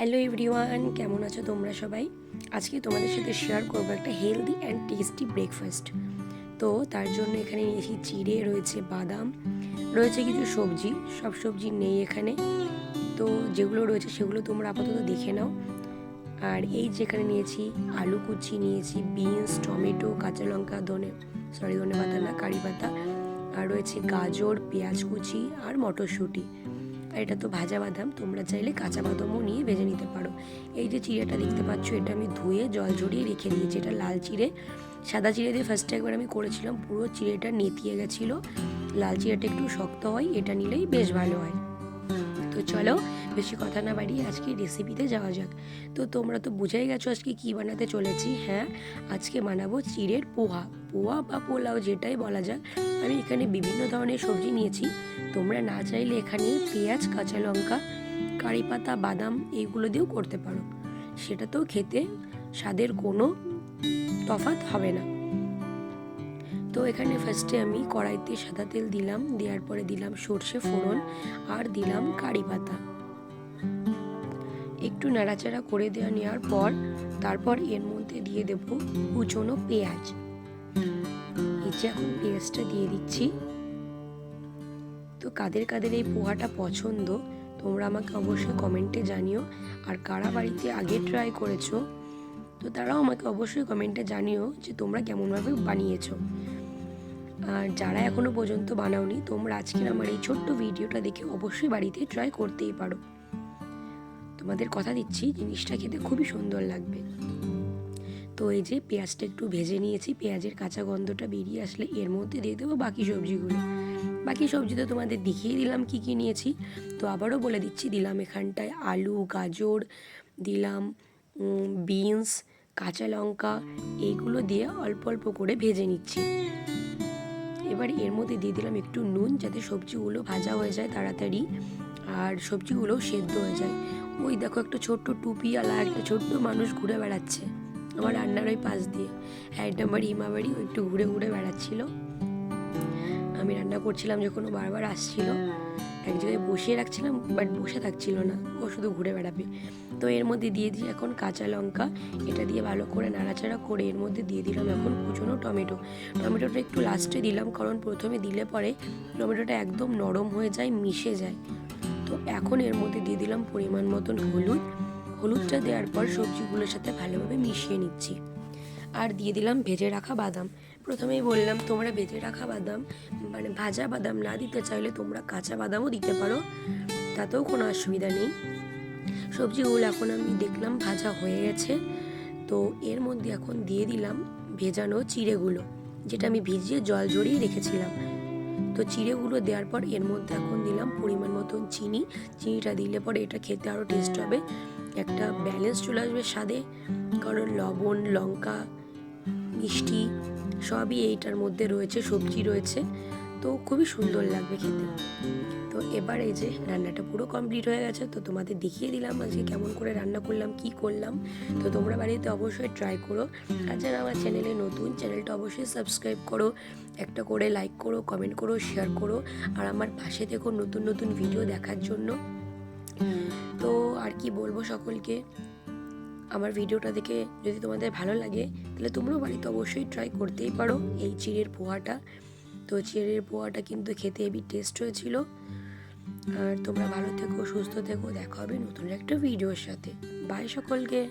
Hello everyone কেমন আছো তোমরা সবাই? আজকে তোমাদের সাথে শেয়ার করব একটা হেলদি অ্যান্ড টেস্টি ব্রেকফাস্ট তো তার জন্য এখানে নিয়েছি চিড়ে, রয়েছে বাদাম, রয়েছে কিছু সবজি, সব সবজি নেই এখানে। তো যেগুলো রয়েছে সেগুলো তোমরা আপাতত দেখে নাও। আর এই যেখানে নিয়েছি আলু কুচি, নিয়েছি বিনস টমেটো, কাঁচা লঙ্কা, ধনে সরি ধনে পাতা না, কারি পাতা। আর রয়েছে গাজর, পেঁয়াজ কুচি আর মটরশুঁটি। এটা তো ভাজা বাদাম, তোমরা চাইলে কাঁচা বাদামও নিয়ে ভেজে নিতে পারো। এই যে চিড়েটা দেখতে পাচ্ছ, এটা আমি ধুয়ে জল ঝরিয়ে রেখে দিয়েছি, এটা লাল চিড়ে। সাদা চিড়ে দিয়ে ফার্স্টে একবার আমি করেছিলাম, পুরো চিড়েটা নেতিয়ে গেছিল। লাল চিড়েটা একটু শক্ত হয়, এটা নিলেই বেশ ভালো হয়। তো চলো, বেশি কথা না বাড়িয়ে আজকে রেসিপিতে যাওয়া যাক। তো তোমরা তো বুঝেই গেছো আজকে কি বানাতে চলেছি হ্যাঁ? আজকে বানাবো চিড়ের পোহা। পোহা বা পোলাও যেটাই বলা যাক আমি এখানে বিভিন্ন ধরনের সবজি নিয়েছি। তোমরা না চাইলে এখানে পেঁয়াজ, কাঁচা লঙ্কা, কারি পাতা, বাদাম এইগুলো দিয়েও করতে পারো। সেটা তো খেতে স্বাদের কোনো তফাৎ হবে না। তো এখানে ফার্স্টে আমি কড়াইতে সাদা তেল দিলাম, দেওয়ার পরে দিলাম সর্ষে ফোড়ন আর দিলাম কারি পাতা। একটু নাড়াচাড়া করে দেওয়া নেওয়ার পর, তারপর এর মধ্যে দিয়ে দেব কুচনো পেঁয়াজ। যে এখন পেঁয়াজটা দিয়ে দিচ্ছি। তো কাদের কাদের এই পোহাটা পছন্দ, তোমরা আমাকে অবশ্যই কমেন্টে জানিও। আর কারা বাড়িতে আগে ট্রাই করেছ, তো তারাও আমাকে অবশ্যই কমেন্টে জানিও যে তোমরা কেমনভাবে বানিয়েছো। আর যারা এখনও পর্যন্ত বানাওনি, তোমরা আজকের আমার এই ছোট্ট ভিডিওটা দেখে অবশ্যই বাড়িতে ট্রাই করতেই পারো। তোমাদের কথা দিচ্ছি, জিনিসটা খেতে খুবই সুন্দর লাগবে। তো এই যে পেঁয়াজটা একটু ভেজে নিয়েছি, পেঁয়াজের কাঁচা গন্ধটা বেরিয়ে আসলে এর মধ্যে দিয়ে দেবো বাকি সবজিগুলো। বাকি সবজি তো তোমাদের দেখিয়ে দিলাম কি কি নিয়েছি, তো আবারও বলে দিচ্ছি, দিলাম এখানটায় আলু, গাজর, দিলাম বিনস, কাঁচা লঙ্কা, এইগুলো দিয়ে অল্প অল্প করে ভেজে নিচ্ছি। এবার এর মধ্যে দিয়ে দিলাম একটু নুন যাতে সবজিগুলো ভাজা হয়ে যায় তাড়াতাড়ি আর সবজিগুলো সেদ্ধ হয়ে যায়। ওই দেখো একটা ছোট্ট টুপিওয়ালা একটা ছোট্ট মানুষ ঘুরে বেড়াচ্ছে। আমার রান্নার ওই পাশ দিয়ে। হ্যাঁ আমার ইমা বাড়ি ও একটু ঘুরে ঘুরে বেড়াচ্ছিল। আমি রান্না করছিলাম যখন ও বারবার আসছিল। এক জায়গায় বসিয়ে রাখছিলাম বাট বসে থাকছিল না। ও শুধু ঘুরে বেড়াবে। তো এর মধ্যে দিয়ে দিই এখন কাঁচা লঙ্কা। এটা দিয়ে ভালো করে নাড়াচাড়া করে এর মধ্যে দিয়ে দিলাম এখন কুচনো টমেটো। টমেটোটা একটু লাস্টে দিলাম, কারণ প্রথমে দিলে পরে টমেটোটা একদম নরম হয়ে যায়, মিশে যায়। তো এখন এর মধ্যে দিয়ে দিলাম পরিমাণ মতন হলুদ। হলুদটা দেওয়ার পর সবজিগুলোর সাথে ভালোভাবে মিশিয়ে নিচ্ছি। আর দিয়ে দিলাম ভেজে রাখা বাদাম। প্রথমেই বললাম, তোমরা ভেজে রাখা বাদাম মানে ভাজা বাদাম না দিতে চাইলে তোমরা কাঁচা বাদামও দিতে পারো। তাতেও কোনো অসুবিধা নেই। সবজিগুলো এখন আমি দেখলাম ভাজা হয়ে গেছে। তো এর মধ্যে এখন দিয়ে দিলাম ভেজানো চিড়েগুলো, যেটা আমি ভিজিয়ে জল জড়িয়ে রেখেছিলাম। তো চিড়েগুলো দেওয়ার পর এর মধ্যে এখন দিলাম পরিমাণ মতন চিনি। চিনিটা দিলে পরে এটা খেতে আরও টেস্ট হবে। একটা ব্যালেন্স চলে আসবে স্বাদে। কারণ লবণ, লঙ্কা, মিষ্টি সবই এইটার মধ্যে রয়েছে, সবজি রয়েছে। তো খুবই সুন্দর লাগবে খেতে। তো এবার এই যে রান্নাটা পুরো কমপ্লিট হয়ে গেছে, তো তোমাদের দেখিয়ে দিলাম আজকে কেমন করে রান্না করলাম, কি করলাম। তো তোমরা বাড়িতে অবশ্যই ট্রাই করো। আর যারা আমার চ্যানেলে নতুন চ্যানেলটা অবশ্যই সাবস্ক্রাইব করো। একটা করে লাইক করো কমেন্ট করো শেয়ার করো। আর আমার পাশে থেকো নতুন নতুন ভিডিও দেখার জন্য। তো আর কি বলব সকলকে? আমার ভিডিওটা দেখে যদি তোমাদের ভালো লাগে, তাহলে তোমরাও বাড়িতে অবশ্যই ট্রাই করতেই পারো এই চিড়ের পোহাটা। তো চিড়ের পোহাটা কিন্তু খেতে হেবি টেস্ট হয়েছিল। আর তোমরা ভালো থেকো, সুস্থ থেকো, দেখা হবে নতুন একটা ভিডিওর সাথে। বাই সকলকে।